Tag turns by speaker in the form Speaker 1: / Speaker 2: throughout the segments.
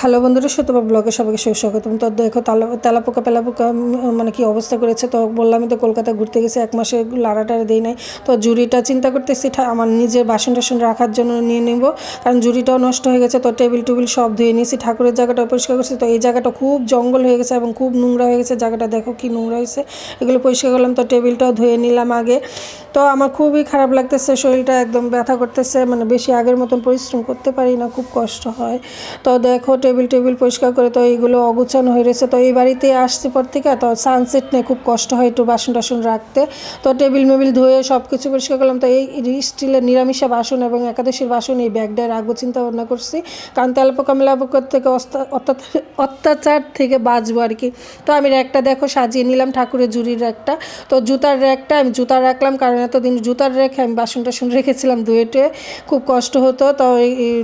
Speaker 1: Hello বন্ধুরা, সুতপা ব্লগে সবাইকে সুস্বাগতম তো দেখো, তালা তেলাপোকা পেলাপোকা মানে কি অবস্থা করেছে? তো বললামই তো কলকাতা ঘুরতে গেছে, এক মাসে লাড়াটার দেই নাই। তো জুড়িটা চিন্তা করতেছি আমার নিজের বাসন টাসন রাখার জন্য নিয়ে নেব, কারণ জুড়িটাও নষ্ট হয়ে গেছে। তো টেবিল টুবিল সব ধুয়ে নিয়েছি, ঠাকুরের জায়গাটা পরিষ্কার করছি। তো এই জায়গাটা খুব জঙ্গল হয়ে গেছে এবং খুব নোংরা হয়ে গেছে। জায়গাটা দেখো কি নোংরা হয়েছে, এগুলো পরিষ্কার করলাম। তো টেবিলটাও ধুয়ে নিলাম আগে। তো আমার খুবই খারাপ লাগতেছে, শরীরটা একদম ব্যথা করতেছে মানে বেশি আগের মতন পরিশ্রম করতে পারি না, খুব কষ্ট হয়। তো দেখো টেবিল টেবিল পরিষ্কার করে তো এইগুলো অগুছানো হয়ে রয়েছে। তো এই বাড়িতে আসছি পর থেকে তো সানসেট নেই খুব কষ্ট হয় একটু বাসন টাসন রাখতে। তো টেবিল মেবিল ধুয়ে সব কিছু পরিষ্কার করলাম। তো এই স্টিলের নিরামিষা বাসন এবং একাদশীর বাসন এই ব্যাগটায় রাখব, চিন্তা ভাবনা করছি। কারণ তেলপোকা মেলাপোকার থেকে অত্যাচার- থেকে বাঁচবো আর কি। তো আমি র্যাকটা দেখো সাজিয়ে নিলাম, ঠাকুরের জুড়ির র্যাকটা। তো জুতার র্যাকটা আমি জুতা রাখলাম কারণ এতদিন জুতার রেখে আমি বাসন টাসন রেখেছিলাম দুয়ে টুয়ে। খুব কষ্ট হতো, তো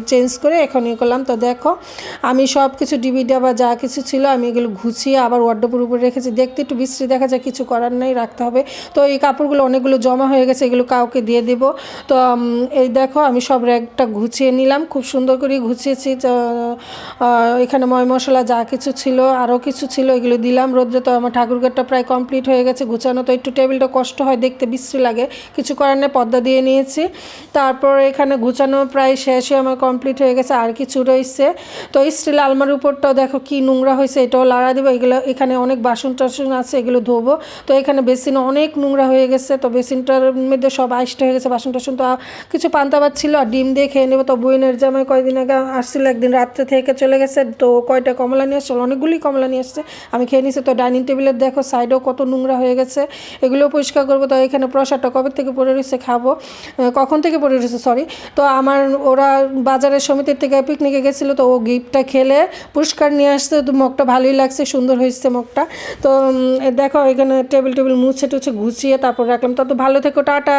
Speaker 1: চেঞ্জ করে এখন ইয়ে করলাম। তো দেখো আমি সব কিছু ডিবি ডাবা যা কিছু ছিল আমি এগুলো গুছিয়ে আবার ওয়ার্ডোপের উপরে রেখেছি। দেখতে একটু বিশ্রী দেখা যায়, কিছু করার নেই, রাখতে হবে। তো এই কাপড়গুলো অনেকগুলো জমা হয়ে গেছে, এগুলো কাউকে দিয়ে দেব। তো এই দেখো, আমি সব র্যাকটা গুছিয়ে নিলাম, খুব সুন্দর করে গুছিয়েছি। এখানে ময় মশলা যা কিছু ছিল, আরও কিছু ছিল, এগুলো দিলাম। রোদ্রে তো আমার ঠাকুরঘরটা প্রায় কমপ্লিট হয়ে গেছে, গুছানো তো একটু টেবিলটা কষ্ট হয়, দেখতে বিশ্রী লাগে। কিছু করার নেই পর্দা দিয়ে নিয়েছি। তারপর এখানে গুছানো প্রায় শেষে আমার কমপ্লিট হয়ে গেছে, আর কিছু রয়েছে। তো স্টিল আলমারির উপরটাও দেখো কি নোংরা হয়েছে, এটাও লাড়া দেবো। এগুলো এখানে অনেক বাসন টাসন আছে, এগুলো ধোবো। তো এখানে বেসিন অনেক নোংরা হয়ে গেছে, তো বেসিনটার মধ্যে সব আইসটা হয়ে গেছে, বাসন টাসন। তো কিছু পান্তা ভাত ছিল, আর ডিম দিয়ে খেয়ে নেব। তো বইনের জামাই কয়দিন আগে আসছিল, একদিন রাত্রে থেকে চলে গেছে। তো কয়টা কমলা নিয়ে আসছিল, অনেকগুলি কমলা নিয়ে আসছে। আমি খেয়ে নিয়েছি তো ডাইনিং টেবিলের দেখো সাইডেও কত নোংরা হয়ে গেছে। এগুলো পরিষ্কার করব, তো এখানে প্রসাদটা কবে থেকে পড়ে রয়েছে খাব। কখন থেকে পড়ে রয়েছে সরি তো আমার ওরা বাজারের সমিতির থেকে পিকনিকে গেছিল, তো ও গিফটটা খেলে পুরস্কার নিয়ে আসতে তো মুখটা ভালোই লাগছে, সুন্দর হয়েছে মুখটা তো দেখো এখানে টেবিল টেবিল মুছে টুছে গুছিয়ে তারপর রাখলাম। তত তো ভালো থেকো, টাটা।